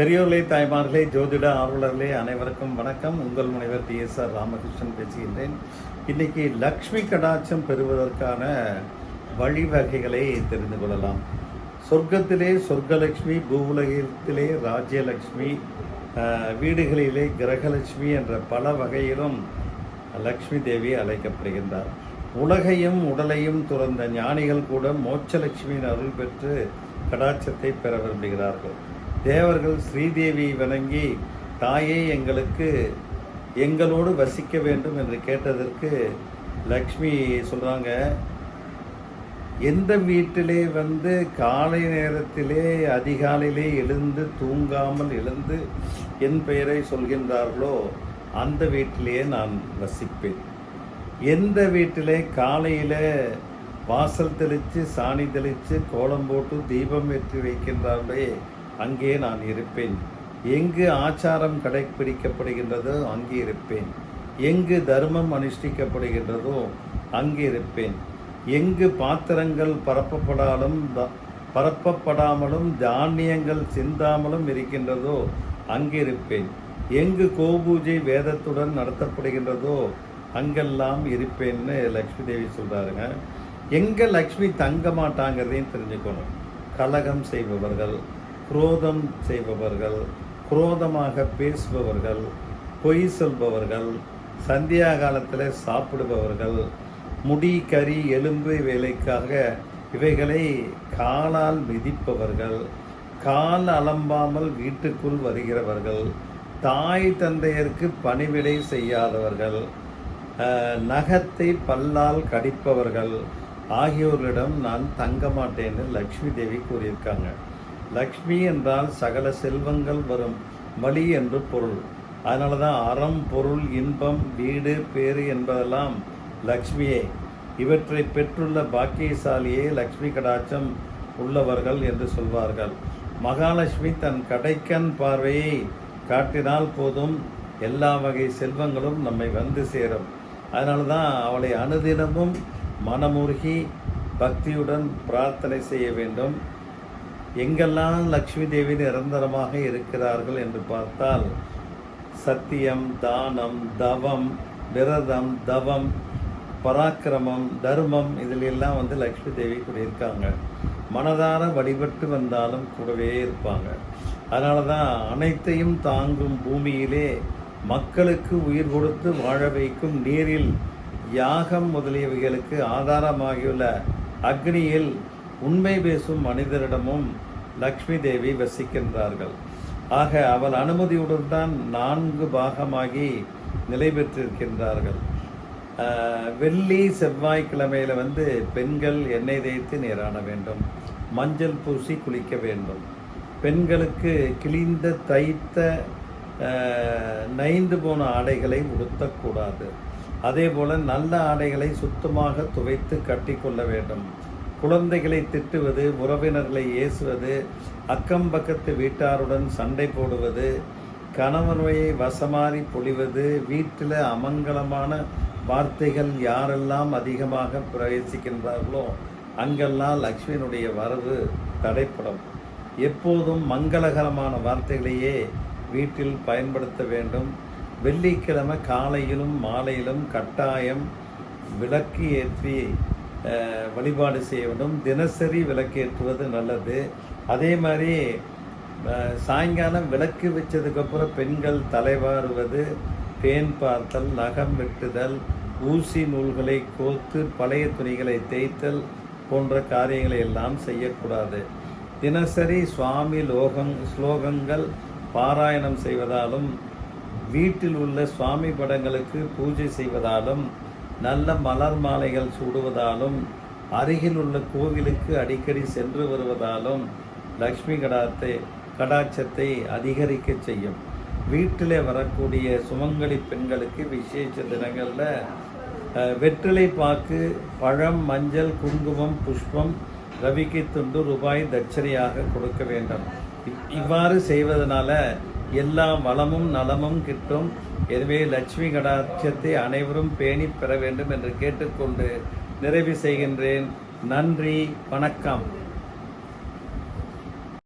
பெரியோர்களே தாய்மார்களே ஜோதிட ஆர்வலர்களே அனைவருக்கும் வணக்கம். உங்கள் முனைவர் டி எஸ் ஆர் ராமகிருஷ்ணன் பேசுகின்றேன். இன்னைக்கு லக்ஷ்மி கடாட்சம் பெறுவதற்கான வழிவகைகளை தெரிந்து கொள்ளலாம். சொர்க்கத்திலே சொர்க்கலட்சுமி பூவுலகத்திலே ராஜ்யலக்ஷ்மி வீடுகளிலே கிரகலட்சுமி என்ற பல வகையிலும் லக்ஷ்மி தேவி அழைக்கப்படுகின்றார். உலகையும் உடலையும் துறந்த ஞானிகள் கூட மோட்சலட்சுமியின் அருள் பெற்று கடாட்சத்தை பெற விரும்புகிறார்கள். தேவர்கள் ஸ்ரீதேவியை வணங்கி தாயே எங்களுக்கு எங்களோடு வசிக்க வேண்டும் என்று கேட்டதற்கு லக்ஷ்மி சொல்கிறாங்க எந்த வீட்டிலே வந்து காலை நேரத்திலே அதிகாலையிலே எழுந்து தூங்காமல் எழுந்து என் பெயரை சொல்கின்றார்களோ அந்த வீட்டிலேயே நான் வசிப்பேன். எந்த வீட்டிலே காலையில் வாசல் தெளித்து சாணி தெளித்து கோலம் போட்டு தீபம் ஏற்றி வைக்கின்றார்களே அங்கே நான் இருப்பேன். எங்கு ஆச்சாரம் கடைப்பிடிக்கப்படுகின்றதோ அங்கே இருப்பேன். எங்கு தர்மம் அனுஷ்டிக்கப்படுகின்றதோ அங்கே இருப்பேன். எங்கு பாத்திரங்கள் பரப்பப்படாலும் பரப்பப்படாமலும் தானியங்கள் சிந்தாமலும் இருக்கின்றதோ அங்கே இருப்பேன். எங்கு கோபூஜை வேதத்துடன் நடத்தப்படுகின்றதோ அங்கெல்லாம் இருப்பேன்னு லக்ஷ்மி தேவி சொல்கிறாருங்க எங்கே லக்ஷ்மி தங்க மாட்டாங்கிறதையும் தெரிஞ்சுக்கணும். கலகம் செய்பவர்கள் குரோதம் செய்பவர்கள் குரோதமாக பேசுபவர்கள் பொய் சொல்பவர்கள் சந்தியா காலத்தில் சாப்பிடுபவர்கள் முடி கறி எலும்பு வேலைக்காக இவைகளை காலால் மிதிப்பவர்கள் கால் அலம்பாமல் வீட்டுக்குள் வருகிறவர்கள் தாய் தந்தையருக்கு பணிவிடை செய்யாதவர்கள் நகத்தை பல்லால் கடிப்பவர்கள் ஆகியோர்களிடம் நான் தங்க மாட்டேன்னு லக்ஷ்மி தேவி கூறியிருக்காங்க. லக்ஷ்மி என்றால் சகல செல்வங்கள் வரும். வழி என்று பொருள். அதனால தான் அறம் பொருள் இன்பம் வீடு பேறு என்பதெல்லாம் லக்ஷ்மியே. இவற்றை பெற்றுள்ள பாக்கியசாலியே லக்ஷ்மி கடாட்சம் உள்ளவர்கள் என்று சொல்வார்கள். மகாலட்சுமி தன் கடைக்கண் பார்வையை காட்டினால் போதும் எல்லா வகை செல்வங்களும் நம்மை வந்து சேரும். அதனால தான் அவளை அனுதினமும் மனமுருகி பக்தியுடன் பிரார்த்தனை செய்ய வேண்டும். எங்கெல்லாம் லக்ஷ்மி தேவி நிரந்தரமாக இருக்கிறார்கள் என்று பார்த்தால் சத்தியம் தானம் தவம் விரதம் தவம் பராக்கிரமம் தர்மம் இதில் எல்லாம் வந்து லக்ஷ்மி தேவி கூட இருக்காங்க. மனதார வழிபட்டு வந்தாலும் கூடவே இருப்பாங்க. அதனால தான் அனைத்தையும் தாங்கும் பூமியிலே மக்களுக்கு உயிர் கொடுத்து வாழ வைக்கும் நீரில் யாகம் முதலியவைகளுக்கு ஆதாரமாகியுள்ள அக்னியில் உண்மை பேசும் மனிதரிடமும் லக்ஷ்மி தேவி வசிக்கின்றார்கள். ஆக அவள் அனுமதியுடன் தான் நான்கு பாகமாகி நிலை பெற்றிருக்கின்றார்கள். வெள்ளி செவ்வாய்க்கிழமையில வந்து பெண்கள் எண்ணெய் தேய்த்து நீராட வேண்டும். மஞ்சள் பூசி குளிக்க வேண்டும். பெண்களுக்கு கிழிந்த தைத்த நைந்து போன ஆடைகளை உடுத்தக்கூடாது. அதே போல் நல்ல ஆடைகளை சுத்தமாக துவைத்து கட்டிக்கொள்ள வேண்டும். குழந்தைகளை திட்டுவது உறவினர்களை ஏசுவது அக்கம் பக்கத்து வீட்டாருடன் சண்டை போடுவது கணவனையை வசமாறி பொழிவது வீட்டில் அமங்கலமான வார்த்தைகள் யாரெல்லாம் அதிகமாக பிரவேசிக்கின்றார்களோ அங்கெல்லாம் லக்ஷ்மியினுடைய வரவு தடைப்படும். எப்போதும் மங்களகரமான வார்த்தைகளையே வீட்டில் பயன்படுத்த வேண்டும். வெள்ளிக்கிழமை காலையிலும் மாலையிலும் கட்டாயம் விளக்கு ஏற்றி வழிபாடு செய்ய வேண்டும். தினசரி விளக்கேற்றுவது நல்லது. அதே மாதிரி சாயங்காலம் விளக்கு வச்சதுக்கப்புறம் பெண்கள் தலைவாருவது பேன் பார்த்தல் நகம் வெட்டுதல் ஊசி நூல்களை கோத்து பழைய துணிகளை தேய்த்தல் போன்ற காரியங்களை எல்லாம் செய்யக்கூடாது. தினசரி சுவாமி லோகம் ஸ்லோகங்கள் பாராயணம் செய்வதாலும் வீட்டில் உள்ள சுவாமி படங்களுக்கு பூஜை செய்வதாலும் நல்ல மலர் மாலைகள் சூடுவதாலும் அருகில் உள்ள கோவிலுக்கு அடிக்கடி சென்று வருவதாலும் லக்ஷ்மி கடாத்தை கடாட்சத்தை அதிகரிக்க செய்யும். வீட்டிலே வரக்கூடிய சுமங்கலி பெண்களுக்கு விசேஷ தினங்களில் வெற்றிலை பாக்கு பழம் மஞ்சள் குங்குமம் புஷ்பம் ரவிக்கை துண்டு ரூபாய் தட்சணையாக கொடுக்க வேண்டும். இவ்வாறு செய்வதனால எல்லா வளமும் நலமும் கிட்டும். எனவே லட்சுமி கடாட்சத்தை அனைவரும் பேணி பெற வேண்டும் என்று கேட்டுக்கொண்டு நிறைவு செய்கின்றேன். நன்றி வணக்கம்.